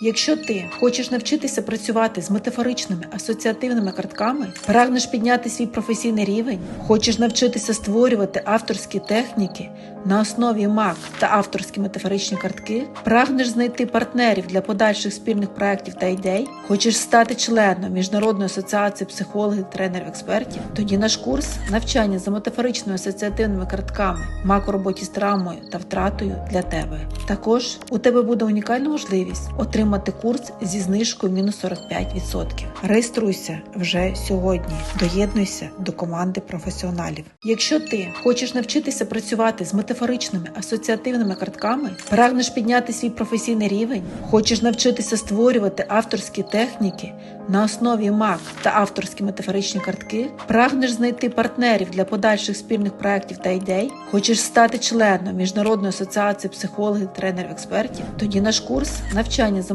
Якщо ти хочеш навчитися працювати з метафоричними асоціативними картками, прагнеш підняти свій професійний рівень, хочеш навчитися створювати авторські техніки на основі МАК та авторські метафоричні картки, прагнеш знайти партнерів для подальших спільних проєктів та ідей, хочеш стати членом Міжнародної асоціації психологів, тренерів, експертів, тоді наш курс навчання за метафоричними асоціативними картками, МАК у роботі з травмою та втратою для тебе. Також у тебе буде унікальна можливість отримати курс зі знижкою мінус 45%. Реєструйся вже сьогодні. Доєднуйся до команди професіоналів. Якщо ти хочеш навчитися працювати з метафоричними асоціативними картками, прагнеш підняти свій професійний рівень, хочеш навчитися створювати авторські техніки на основі МАК та авторські метафоричні картки, прагнеш знайти партнерів для подальших спільних проєктів та ідей, хочеш стати членом Міжнародної асоціації психологів, тренерів, експертів, тоді наш курс навчання за